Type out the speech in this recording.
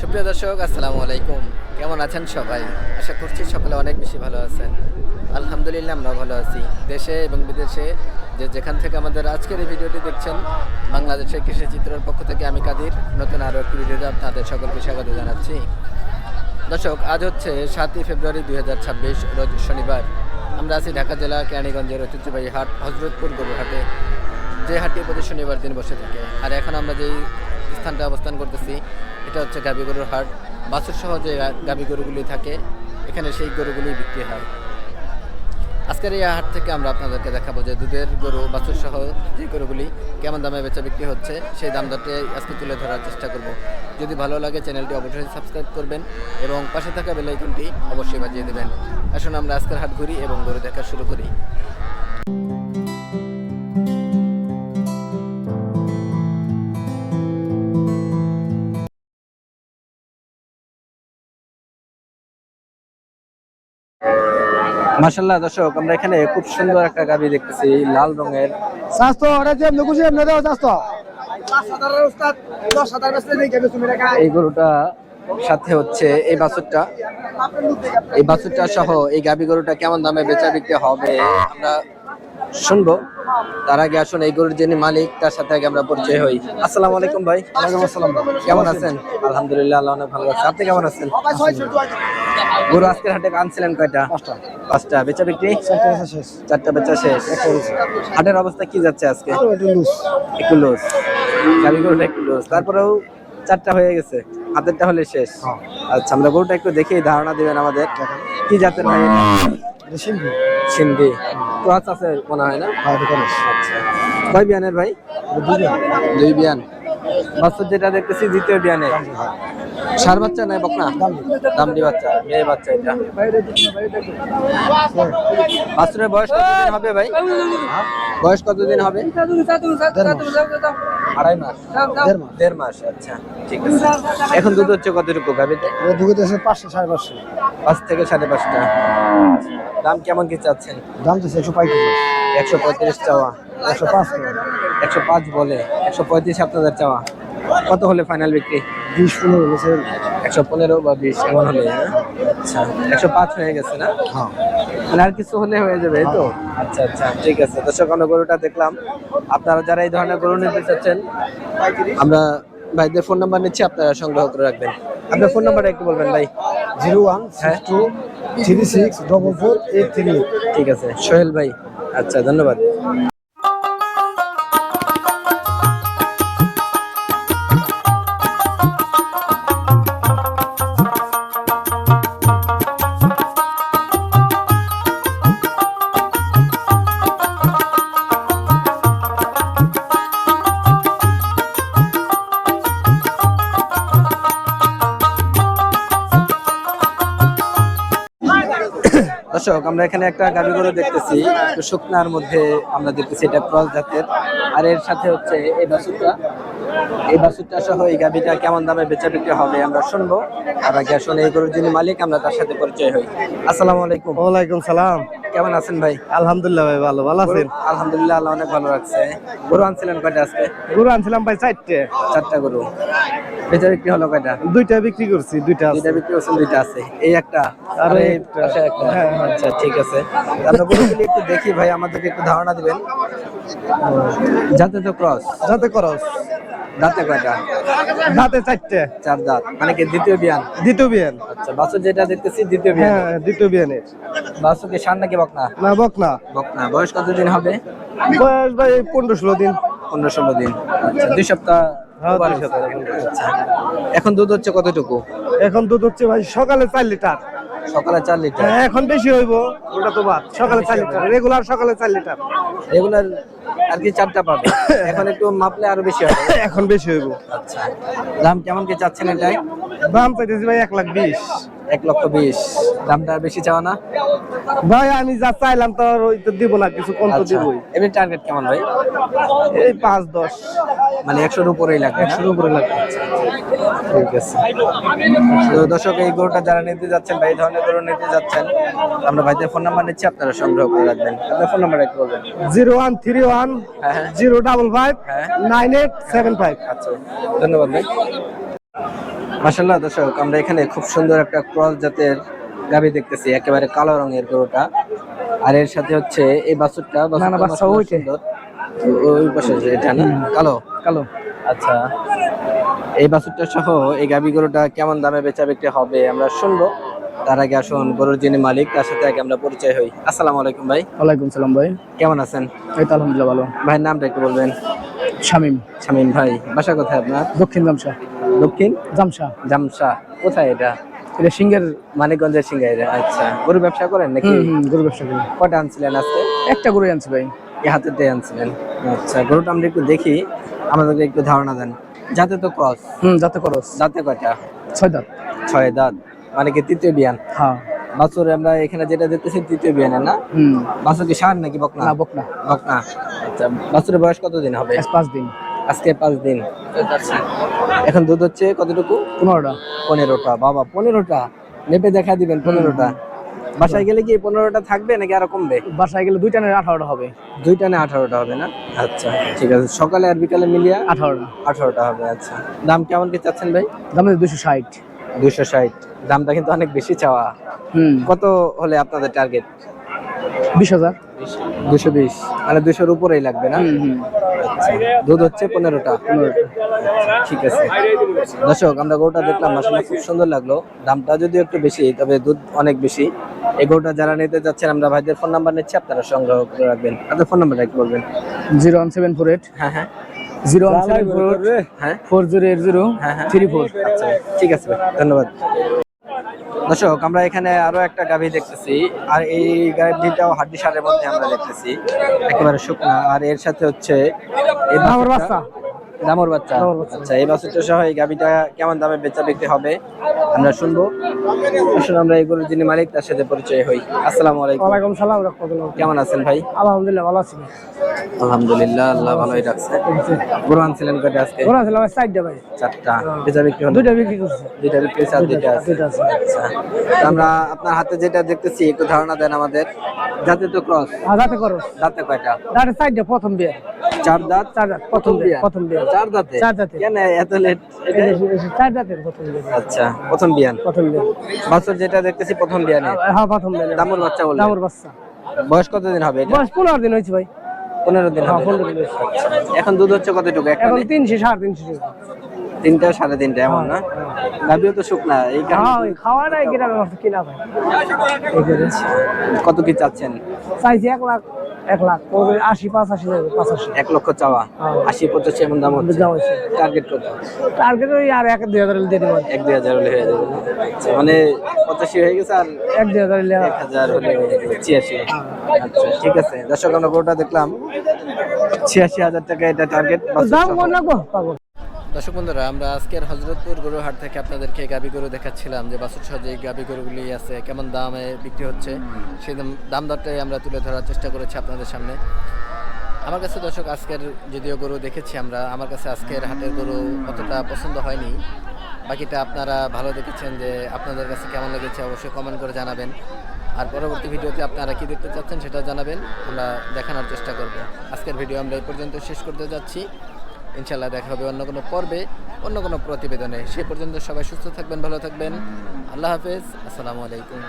সুপ্রিয় দর্শক, আসসালামু আলাইকুম। কেমন আছেন সবাই? আশা করছি সকলে অনেক বেশি ভালো আছেন। আলহামদুলিল্লাহ আমরা ভালো আছি। দেশে এবং বিদেশে যে যেখান থেকে আমাদের আজকের এই ভিডিওটি দেখছেন, বাংলাদেশের কৃষি চিত্রের পক্ষ থেকে আমি কাদির। নতুন আরও একটি ভিডিওতে আপনাদের সকলকে স্বাগত জানাচ্ছি। দর্শক, আজ হচ্ছে সাতই ফেব্রুয়ারি দুই হাজার ছাব্বিশ, রোজ শনিবার। আমরা আছি ঢাকা জেলা কেরানীগঞ্জের ঐতিহ্যবাহী হাট, হজরতপুর গরুহাটে যে হাটটি প্রতি শনিবার দিন বসে থাকে। আর এখন আমরা যেই স্থানটা অবস্থান করতেছি। এটা হচ্ছে গাবি গরুর হাট। বাছুর সহ যে গাবি গরুগুলি থাকে, এখানে সেই গরুগুলি বিক্রি হয়। আজকের এই হাট থেকে আমরা আপনাদেরকে দেখাবো যে দুধের গরু, বাছুর সহ যে গরুগুলি কেমন দামে বেচা বিক্রি হচ্ছে, সেই দাম দরটি আজকে তুলে ধরার চেষ্টা করব। যদি ভালো লাগে চ্যানেলটি অবশ্যই সাবস্ক্রাইব করবেন এবং পাশে থাকা বেলাইকনটি অবশ্যই বাজিয়ে দেবেন। আসুন আমরা আজকের হাট ঘুরি এবং গরু দেখা শুরু করি। মাশাল্লাহ দর্শক আমরা এখানে খুব সুন্দর একটা গাবি দেখতেছি লাল রঙের। স্বাস্থ্য ওরা যে এমনি খুশি এমনি দেওয়া স্বাস্থ্য। এই গরুটা সাথে হচ্ছে এই বাছুরটা। এই বাছুরটা সহ এই গাবি গরুটা কেমন দামে বেচা বিক্রি হবে আমরা শুনব। তার আগে আসুন এই গরুর যিনি মালিক তার সাথে আগে আমরা পরিচয় হই। আসসালামু আলাইকুম ভাই। ওয়ালাইকুম আসসালাম কেমন আছেন? আলহামদুলিল্লাহ আল্লাহ অনেক ভালো আছে। আপনি কেমন আছেন? গরু আজকের হাটে আনছিলেন কয়টা? পাঁচটা। পাঁচটা। বেচা বিক্রি? চারটে বেচা শেষ। হাটের অবস্থা কি যাচ্ছে আজকে? একটু লুজ একটু লুজ গাড়ি গরুটা একটু লুজ তারপরেও চারটা হয়ে গেছে। হাতেরটা হলে শেষ। হ্যাঁ। আচ্ছা আমরা গরুটা একটু দেখেই ধারণা দিবেন আমাদের। কি জাতের ভাই সিন্ধু। সিন্ধি। ক্রস আছে মনে হয় না? হ্যাঁ আচ্ছা। কয় বিয়ানের ভাই? দুই বিয়ান। বাচ্চা যেটা দেখতেছি দ্বিতীয় বিয়ানে। সার বাচ্চা নাই বকনা? দামড়ি বাচ্চা মেয়ে বাচ্চা এটা। বাচ্চার বয়স কতদিন হবে ভাই? বয়স কতদিন হবে? আড়াই মাস। দেড় মাস। আচ্ছা ঠিক আছে। এখন দুধ হচ্ছে কতটুকু গাবিতে ঢুকে আছে পাঁচশো সাড়ে পাঁচশো। পাঁচ থেকে সাড়ে পাঁচটা। দাম কেমন কি চাচ্ছেন? দাম তো একশো পঁয়ত্রিশ। একশো পঁয়ত্রিশ চাওয়া। একশো পাঁচ। একশো পাঁচ বলে একশো পঁয়ত্রিশ আপনাদের চাওয়া। কত হলে ফাইনাল বিক্রি? বিশ পনেরো বছর একশো পনেরো বা বিশ এমন হলে হ্যাঁ? আচ্ছা। একশো পাঁচ হয়ে গেছে না? হ্যাঁ। মানে আর কিছু হলে হয়ে যাবে এই তো? আচ্ছা আচ্ছা ঠিক আছে। দর্শক আমরা গরুটা দেখলাম। আপনারা যারা এই ধরনের গরু নিতে চাচ্ছেন আমরা ভাইদের ফোন নাম্বার নিচ্ছি আপনারা সংগ্রহ করে রাখবেন। আপনার ফোন নাম্বারটা একটু বলবেন ভাই। Zero one six two three six double four eight three ঠিক আছে। সোহেল ভাই আচ্ছা ধন্যবাদ। দর্শক, আমরা এখানে একটা গাড়ি গরু দেখতেছি। শুকনার মধ্যে আমরা দেখতেছি এটা ক্রস জাতের। আর এর সাথে হচ্ছে এই বাসুরটা এই বাসুরটা সহ এই গাভিটা কেমন দামে বেচা বিক্রি হবে আমরা শুনব। আর আগে আসলে এই গরুর যিনি মালিক, আমরা তার সাথে পরিচয় হই। আসসালামু আলাইকুম। ওয়ালাইকুম সালাম। কেমন আছেন ভাই? আলহামদুলিল্লাহ ভাই ভালো। ভালো আছেন? আলহামদুলিল্লাহ আল্লাহ অনেক ভালো রাখছে। গরু আনছিলেন কয়টা আজকে? গরু আনছিলাম ভাই চারটে। চারটা গরু। বেচা বিক্রি হলো কয়টা? দুইটা বিক্রি করছি দুইটা দুইটা বিক্রি করছেন দুইটা আছে। এই একটা? আর একটা। হ্যাঁ, হ্যাঁ। আচ্ছা ঠিক আছে। আমরা গরুগুলি একটু দেখি ভাই আমাদেরকে একটু ধারণা দিবেন। যাতে তো ক্রস। যাতে করস। দাঁতে কয়টা? দাঁতে চারটে। চার দাঁত। মানে কি দ্বিতীয় বিয়ান? দ্বিতীয় বিয়ান। আচ্ছা বাছুর যেটা দেখতেছি দ্বিতীয় বিয়ান হ্যাঁ দ্বিতীয় বিয়ানের। বাছুর কি সার নাকি বকনা? না বক না বকনা। বয়স কতদিন হবে? বয়স ভাই পনেরো ষোলো দিন। পনেরো ষোলো দিন। আচ্ছা দুই সপ্তাহ হ্যাঁ। আচ্ছা। এখন দুধ হচ্ছে কতটুকু? এখন দুধ হচ্ছে ভাই সকালে চার লিটার। সকালে চার লিটার। হ্যাঁ, এখন বেশি হইব। ওটা তো বাদ। সকালে চার লিটার। রেগুলার সকালে চার লিটার। রেগুলার আর কি চারটা পাবে? এখন একটু মাপলে আরও বেশি হবে। এখন বেশি হইব। আচ্ছা। দাম কেমন কি চাচ্ছেন এটাই? দাম চাইতেছি ভাই এক লাখ বিশ। এক লক্ষ বিশ। দামটা বেশি চাওয়া না? ভাই আমি যা চাইলাম তো ওই তো দিব না কিছু কম তো আচ্ছা। দিবই। এমনি টার্গেট কেমন ভাই? এই পাঁচ দশ। মানে একশোর উপরেই লাগবে একশোর উপরে লাগবে। ঠিক আছে। তো দর্শক এই গরুটা যারা নিতে যাচ্ছেন বা এই ধরনের গরু নিতে যাচ্ছেন আমরা ভাইদের ফোন নাম্বার নিচ্ছি আপনারা সংগ্রহ করে রাখবেন। আপনার ফোন নাম্বার একটু বলবেন। জিরো ওয়ান থ্রি ওয়ান হ্যাঁ হ্যাঁ। জিরো ডাবল ফাইভ হ্যাঁ। Nine eight seven five. আচ্ছা ধন্যবাদ ভাই। মাসাল্লাহ দর্শক আমরা এখানে খুব সুন্দর একটা ক্রস জাতের গাবি দেখতেছি একেবারে কালো রঙের গরুটা। আর এর সাথে হচ্ছে এই বাছুরটা বাচ্চা ওইটাই। সুন্দর। ওই পাশে এটা না? কালো? কালো। আচ্ছা। এই বাছুরটা সহ এই গাবি গরুটা কেমন দামে বেচা বিক্রি হবে আমরা শুনব। তার আগে আসুন গরুর যিনি মালিক তার সাথে আগে আমরা পরিচয় হই। আসসালামু আলাইকুম ভাই। ওয়ালাইকুম সালাম ভাই। কেমন আছেন? এই তো আলহামদুলিল্লাহ ভালো। ভাইয়ের নামটা একটু বলবেন। শামিম। শামীম ভাই বাসা কোথায় আপনার? দক্ষিণ জামশা। দক্ষিণ? জামশা। জামসা কোথায় এটা? এটা সিংহের মানিকগঞ্জের সিঙ্গাইরে আচ্ছা গরু ব্যবসা করেন নাকি? গরু ব্যবসা করি। কটা আনছিলেন আজকে? একটা গরু আনছি ভাই। এই হাতে দিয়ে আনছিলেন। আচ্ছা গরুটা আমরা একটু দেখি। আমাদেরকে একটু ধারণা দেন। যাতে তো ক্রস। হুম যাতে করস। দাঁতে কয়টা? ছয় দাঁত। ছয় দাঁত। মানে কি তৃতীয় বিয়ান? হ্যাঁ। বাছুর আমরা এখানে যেটা দেখতেছি তৃতীয় বিয়ানে না? হুম। বাছুর কি সার নাকি বকনা? না বক না বকনা। আচ্ছা বাছুরের বয়স কতদিন হবে? পাঁচ দিন। আজকে পাঁচ দিন। এখন দুধ হচ্ছে কতটুকু? পনেরোটা। পনেরোটা। বাবা পনেরোটা। নেপে দেখা দিবেন পনেরোটা। বাসায় গেলে কি পনেরোটা থাকবে নাকি আরও কমবে? বাসায় গেলে দুইটা না আঠারোটা হবে। দুইটা না আঠারোটা হবে না? আচ্ছা ঠিক আছে। সকালে আর বিকালে মিলিয়ে আঠারোটা। আঠারোটা হবে আচ্ছা। দাম কেমন কি চাচ্ছেন ভাই? দাম দুশো ষাট। দুশো ষাট। দামটা কিন্তু অনেক বেশি চাওয়া। হুম। কত হলে আপনাদের টার্গেট বিশ হাজার। দুশো বিশ। মানে দুশোর উপরেই লাগবে না? আচ্ছা। দুধ হচ্ছে পনেরোটা। ঠিক আছে। দর্শক আমরা গরুটা দেখলাম আসলে খুব সুন্দর লাগল। দামটা যদিও একটু বেশি তবে দুধ অনেক বেশি। এই গরুটা যারা নিতে যাচ্ছেন আমরা ভাইদের ফোন নাম্বার নিচ্ছি আপনারা সংগ্রহ করে রাখবেন। আপনাদের ফোন নাম্বারটা একটু বলবেন। Zero one seven four eight. হ্যাঁ হ্যাঁ। জিরো ওয়ান সেভেন ফোর হ্যাঁ। ফোর জিরো এইট জিরো হ্যাঁ, হ্যাঁ। Three four. আচ্ছা ঠিক আছে ধন্যবাদ। দর্শক আমরা এখানে আরও একটা গাভী দেখতেছি আর এই গাভীটাও হাড্ডি সারের মধ্যে আমরা দেখতেছি একেবারে শুকনা আর এর সাথে হচ্ছে দামর বাচ্চা। আচ্ছা এই বাছুরটা সহ এই গাভীটা কেমন দামে বেচা বিক্রি হবে আমরা শুনব। আসুন আমরা এই গরুর যিনি মালিক তার সাথে পরিচয় হই। আসসালামু আলাইকুম। ওয়ালাইকুম সালাম রহমতুল্লাহ। কেমন আছেন ভাই? আলহামদুলিল্লাহ ভালো আছি। আলহামদুলিল্লাহ আল্লাহ ভালোই রাখছে। গরু আনছিলেন কয়টা আজকে ছিল আমার সাইডটা ভাই চারটা। বেচা বিক্রি হলো। দুইটা বিক্রি করছে। দুইটা বিক্রি দুইটা আছে। দুইটা আছে। আচ্ছা। আমরা আপনার হাতে যেটা দেখতেছি একটু ধারণা দেন আমাদের। যাতে তো ক্রস আর যাতে করো দাঁতে কয়টা? দাঁড়ে সাইডটা প্রথম বিয়ে। চার দাঁত? চার দাঁত প্রথম বিয়ে প্রথম বিয়ে। চার দাঁতে? চার দাঁতে। কেন এত লেট চার দাঁতের প্রথম বিয়ে। আচ্ছা প্রথম বিয়ান প্রথম বিয়ে। বাছুর যেটা দেখতেছি প্রথম বিয়ানে হ্যাঁ প্রথম বিয়ে দামুর বাচ্চা বলে দামর বাচ্চা। বয়স কতদিন হবে বয়স পনেরো দিন হয়েছে ভাই। পনেরো দিন হ্যাঁ হবে। এখন দুধ হচ্ছে কতটুকু? এখন তিনশো সাড়ে তিনশো তিনটা সাড়ে তিনটা এমন না? গাভিও তো শুকনা এই হ্যাঁ খাওয়া নাই কিনা কিনা ভাই। কত কি চাচ্ছেন? চাইছি এক লাখ এক লাখ। আশি পাঁচ আশি যাবে পাঁচাশি। এক লক্ষ চাওয়া। হ্যাঁ। আশি পঁচাশি এমন দাম হচ্ছে। টার্গেট কত? টার্গেট ওই আর এক দুই হাজার দিয়ে দেবো। এক দুই হাজার হলে হয়ে যাবে। আচ্ছা, মানে পঁচাশি হয়ে গেছে আর এক দুই হাজার হলে এক হাজার হলে ছিয়াশি। আচ্ছা ঠিক আছে। দর্শক আমরা গরুটা দেখলাম। ছিয়াশি হাজার টাকা এটা টার্গেট দাম লাগবো? পাবো দর্শক বন্ধুরা, আমরা আজকের হজরতপুর গরু হাট থেকে আপনাদেরকে গাবি গরু দেখাচ্ছিলাম যে সহ যে গাবি গরুগুলি আছে, কেমন দামে বিক্রি হচ্ছে, সেই দাম দরটাই আমরা তুলে ধরার চেষ্টা করেছি আপনাদের সামনে। আমার কাছে দর্শক, আজকের যদিও গরু দেখেছি আমরা, আমার কাছে আজকের হাটের গরু অতটা পছন্দ হয়নি। বাকিটা আপনারা ভালো দেখেছেন যে আপনাদের কাছে কেমন লেগেছে, অবশ্যই কমেন্ট করে জানাবেন। আর পরবর্তী ভিডিওতে আপনারা কি দেখতে চাচ্ছেন সেটা জানাবেন, আমরা দেখানোর চেষ্টা করব। আজকের ভিডিও আমরা এই পর্যন্ত শেষ করতে যাচ্ছি। ইনশাল্লাহ দেখা হবে অন্য কোনো পর্বে, অন্য কোনো প্রতিবেদনে। সে পর্যন্ত সবাই সুস্থ থাকবেন, ভালো থাকবেন। আল্লাহ হাফেজ। আসসালামু আলাইকুম।